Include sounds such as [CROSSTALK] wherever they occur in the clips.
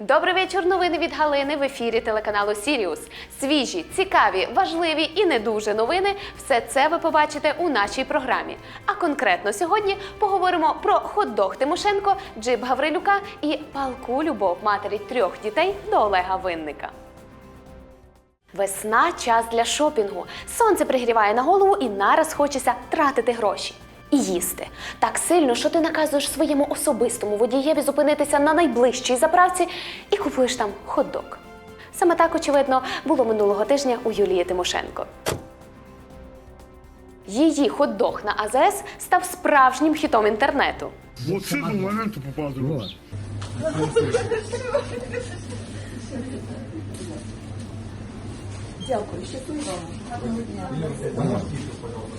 Добрий вечір. Новини від Галини в ефірі телеканалу Сіріус. Свіжі, цікаві, важливі і не дуже новини. Все це ви побачите у нашій програмі. А конкретно сьогодні поговоримо про хот-дог Тимошенко, Джип Гаврилюка і палку любов матері трьох дітей до Олега Винника. Весна час для шопінгу. Сонце пригріває на голову і нараз хочеться тратити гроші. І їсти так сильно, що ти наказуєш своєму особистому водієві зупинитися на найближчій заправці і купуєш там хот-дог. Саме так, очевидно, було минулого тижня у Юлії Тимошенко. Її хот-дог на АЗС став справжнім хітом інтернету. Этого момента попал другой.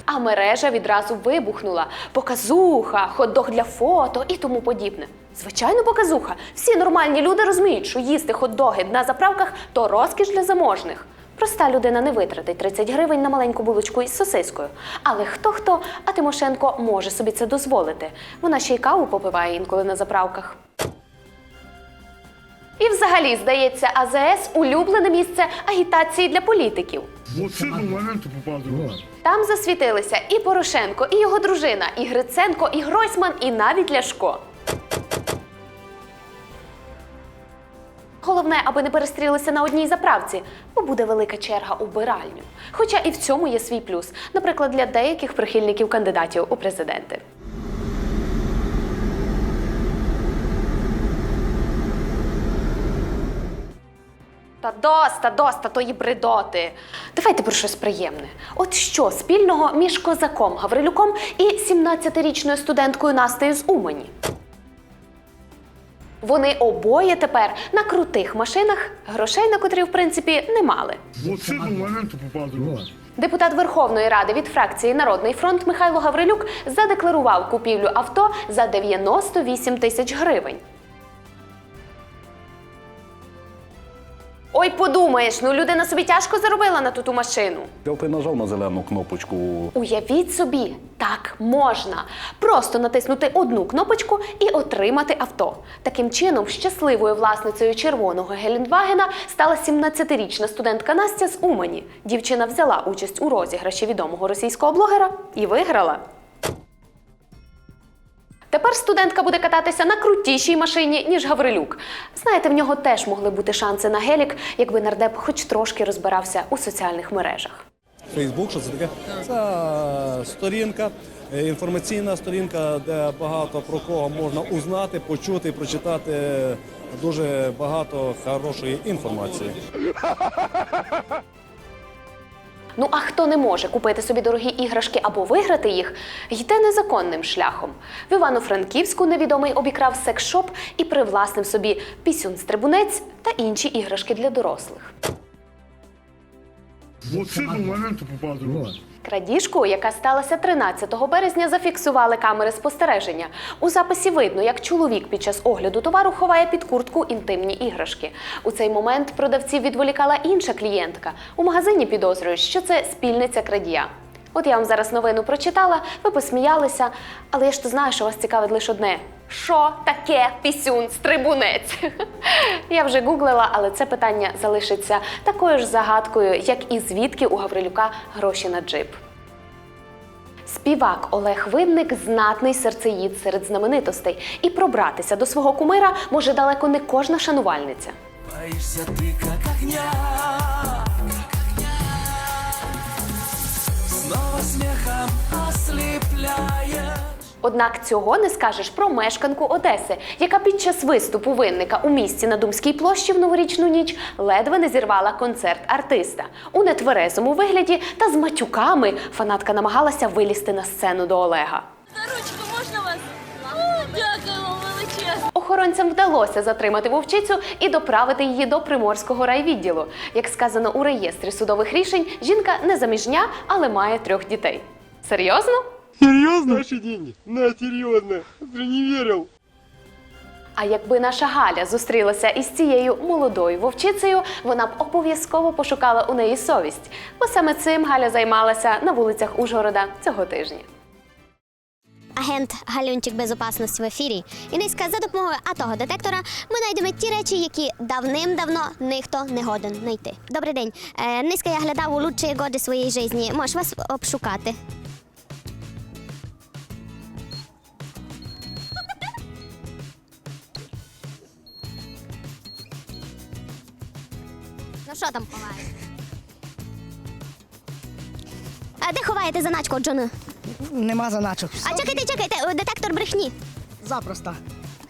А мережа відразу вибухнула. Показуха, хот-дог для фото і тому подібне. Звичайно, показуха. Всі нормальні люди розуміють, що їсти хот-доги на заправках то розкіш для заможних. Проста людина не витратить 30 гривень на маленьку булочку із сосискою. Але хто хто, а Тимошенко може собі це дозволити. Вона ще й каву попиває інколи на заправках. І взагалі, здається, АЗС улюблене місце агітації для політиків. Там засвітилися і Порошенко, і його дружина, і Гриценко, і Гройсман, і навіть Ляшко. Головне, аби не перестрілися на одній заправці, бо буде велика черга у биральню. Хоча і в цьому є свій плюс, наприклад, для деяких прихильників кандидатів у президенти. Та доста, доста тої бредоти. Давайте про щось приємне. От що спільного між козаком Гаврилюком і 17-річною студенткою Настею з Умані? Вони обоє тепер на крутих машинах, грошей на котрі, в принципі, не мали. Момента. Депутат Верховної Ради від фракції Народний фронт Михайло Гаврилюк задекларував купівлю авто за 98 тисяч гривень. Ой, подумаєш, ну людина собі тяжко заробила на ту машину. Я ти нажав на зелену кнопочку. Уявіть собі, так можна. Просто натиснути одну кнопочку і отримати авто. Таким чином, щасливою власницею червоного Гелендвагена стала 17-річна студентка Настя з Умані. Дівчина взяла участь у розіграші відомого російського блогера і виграла. Тепер студентка буде кататися на крутішій машині, ніж Гаврилюк. Знаєте, в нього теж могли бути шанси на гелік, якби нардеп хоч трошки розбирався у соціальних мережах. Фейсбук, що це таке? Це сторінка, е, інформаційна сторінка, де багато про кого можна узнати, почути, прочитати дуже багато хорошої інформації. Ну а хто не може купити собі дорогі іграшки або виграти їх, йде незаконним шляхом. В Івано-Франківську невідомий обікрав секс-шоп і привласнив собі пісюн-стрибунець та інші іграшки для дорослих. Оце до моменту другой. Крадіжку, яка сталася 13 березня, зафіксували камери спостереження. У записі видно, як чоловік під час огляду товару ховає під куртку інтимні іграшки. У цей момент продавців відволікала інша клієнтка. У магазині підозрюють, що це спільниця крадія. От я вам зараз новину прочитала, ви посміялися, але я ж то знаю, що вас цікавить лише одне. Що таке пісюн стрибунець? [LAUGHS] Я вже гуглила, але це питання залишиться такою ж загадкою, як і звідки у Гаврилюка гроші на джип. Співак Олег Винник знатний серцеїд серед знаменитостей, і пробратися до свого кумира може далеко не кожна шанувальниця. Боишься ты как огня, Однак цього не скажеш про мешканку Одеси, яка під час виступу винника у місті на Думській площі в новорічну ніч ледве не зірвала концерт артиста. У нетверезому вигляді та з матюками фанатка намагалася вилізти на сцену до Олега. Ручку можна вас? О, дякую вам величезно. Охоронцям вдалося затримати вовчицю і доправити її до приморського райвідділу. Як сказано у реєстрі судових рішень, жінка не заміжня, але має трьох дітей. Серйозно? Серьезно? Наши деньги? На, серьезно. Ты не верил. А якби наша Галя зустрілася із цією молодою вовчицею, вона б обов'язково пошукала у неї совість, бо саме цим Галя займалася на вулицях Ужгорода цього тижня. агент Галюнчик безопасності в ефірі. І низька за допомогою атого детектора ми знайдемо ті речі, які давним-давно ніхто не годен знайти. Добрий день. Е, низька я глядав у лучші годи своєї житті. Можеш вас обшукати. Ну що там ховаєте? А де ховаєте заначку, Джона? Нема заначок. А чекайте, чекайте, о, детектор брехні. Запросто.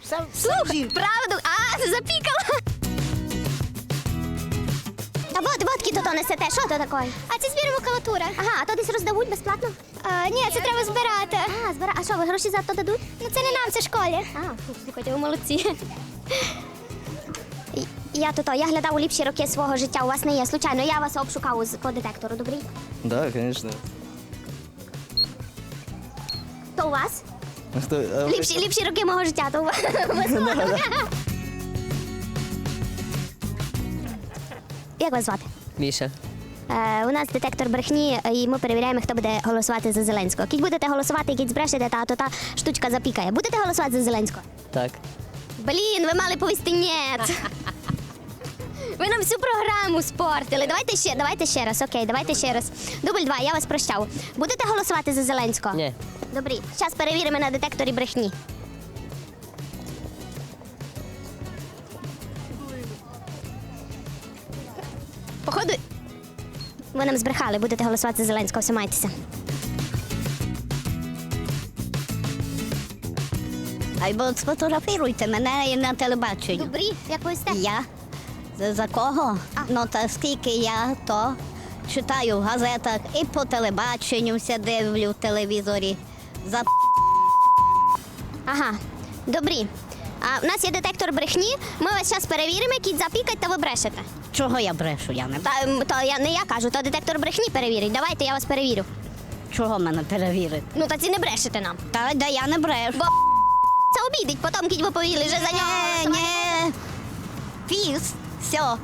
Все, Слухай, правду, а, запікала. А вот, кіто то несете, що то таке? А це збір макулатури. Ага, а то десь роздавуть безплатно? А, ні, це треба збирати. А, збира... а що, ви гроші за то дадуть? Ну це не нам, це школі. А, фу, слухайте, ви молодці. Я то то, я глядав у ліпші роки свого життя. У вас не є. Случайно, я вас обшукав з- по детектору, добрий? Да, конечно. То у вас? А вы- Ліпші, ліпші роки мого життя, то у вас. [LAUGHS] Як вас звати? Миша. Е, у нас детектор брехні, е, і ми перевіряємо, хто буде голосувати за Зеленського. Кіть будете голосувати, кіть збрешете, та то та штучка запікає. Будете голосувати за Зеленського? Так. Блін, ви мали повісти ні. Ви нам всю програму спортили. Давайте ще, давайте ще раз. Окей, давайте ще раз. Дубль два, я вас прощав. Будете голосувати за Зеленського? Ні. Добрі. Зараз перевіримо на детекторі брехні. Походу, ви нам збрехали, будете голосувати за Зеленського, все майтеся. Або сфотографіруйте мене на телебаченні. Добрі, як ви сте? Я? За, кого? Ну, та скільки я то читаю в газетах і по телебаченню все дивлю в телевізорі. За Ага, добрі. А в нас є детектор брехні. Ми вас зараз перевіримо, кіть запікать та ви брешете. чого я брешу? Я не Та м, то я не я кажу, то детектор брехні перевірить. Давайте я вас перевірю. чого мене перевірити? Ну та ці не брешете нам. Та да я не брешу. Бо це обідить, потім кіть ви повіли вже за нього. Ні, голосувати. ні. Піс. Все.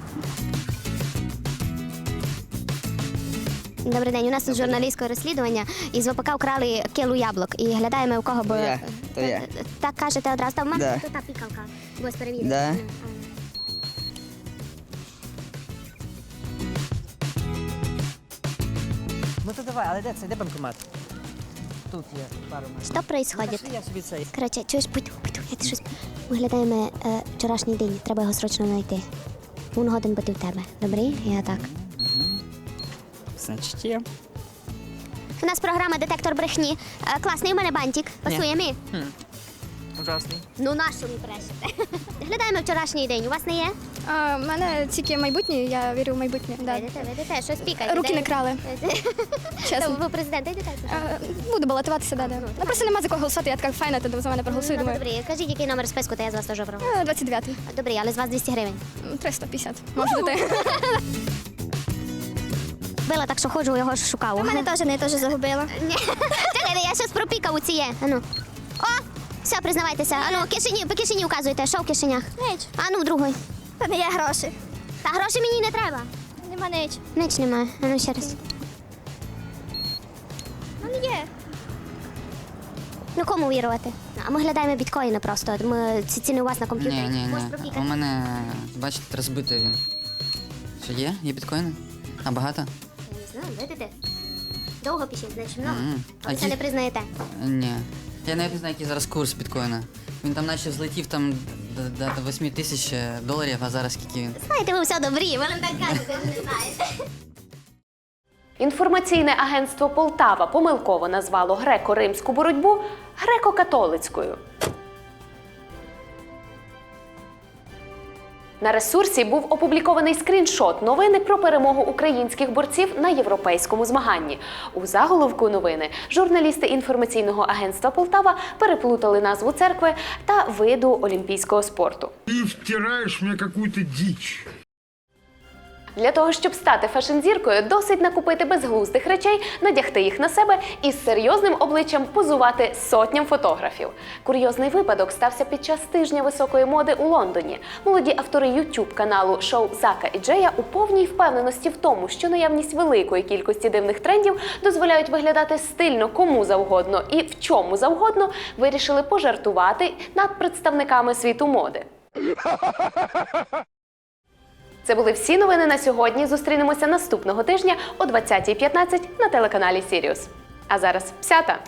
Добрий день. У нас тут журналістське розслідування. Із ВПК вкрали кілу яблук і глядаємо, у кого бо. Я, то я. Так кажете одразу. Та в мене Да. тут та пікалка. Ось перевірити. Да. Ну, Ну то давай, але де це? Де банкомат? Тут є пару а. Що происходит? Я собі цей. Коротше, чуєш, пойду, пойду, я ти щось. Ми глядаємо е, вчорашній день, треба його срочно знайти. Він годен бути в тебе. Добрий? Я так. Значить. У нас програма Детектор брехні. Е, класний у мене бантик. Пасує мені? Ужасний. Ну нащо ви брешете? Глядаємо вчорашній день. У вас не є? А, в мене тільки майбутнє, я вірю в майбутнє. Да. Видите, видите, щось пікає. Руки не крали, [LAUGHS] чесно. Ви президент йдете? Буду балотуватися, да, да. Ну просто нема за кого голосувати, я така файна, то за мене проголосую, думаю. Добрі, кажіть, який номер списку, то я з вас теж обрав. А, 29-й, Добрі, але з вас 200 гривень. 350, може бути. [LAUGHS] Била так, що ходжу, його ж шукав. У мене теж не теж загубила. [LAUGHS] Ні. Чекайте, я щось пропікав у ціє. Ану. О! Все, признавайтеся. Ану, кишені, по кишені указуєте, що в кишенях? Ану, в другої. Та не є гроші. Та грошей мені не треба. Нема ніч. Ніч немає. Ану ще раз. Ну не є. Ну кому вірувати? А ми глядаємо біткоїни просто. Ми ці ціни у вас на комп'ютері. Ні, ні, Можеш ні. У мене, бачите, розбитий він. Що є? Є біткоїни? А багато? Я не знаю, видите? Довго пишіть, значить много. Мгм. А ви це ті- не признаєте. Ні. Я навіть не знаю, який зараз курс біткоїна. Він там наче взлетів там до, до, до 8 тисяч доларів, а зараз скільки він? Знаєте, ви все добрі, ви нам так кажете, ви не знаєте. Інформаційне агентство Полтава помилково назвало греко-римську боротьбу греко-католицькою. На ресурсі був опублікований скріншот новини про перемогу українських борців на європейському змаганні. У заголовку новини журналісти інформаційного агентства Полтава переплутали назву церкви та виду олімпійського спорту. Ты втираешь мне какую-то дичь. Для того, щоб стати фешн-зіркою, досить накупити безглуздих речей, надягти їх на себе і з серйозним обличчям позувати сотням фотографів. Курйозний випадок стався під час тижня високої моди у Лондоні. Молоді автори youtube каналу шоу Зака і Джея у повній впевненості в тому, що наявність великої кількості дивних трендів дозволяють виглядати стильно кому завгодно і в чому завгодно, вирішили пожартувати над представниками світу моди. [LAUGHS] Це були всі новини на сьогодні. Зустрінемося наступного тижня о 20.15 на телеканалі Сіріус. А зараз псята!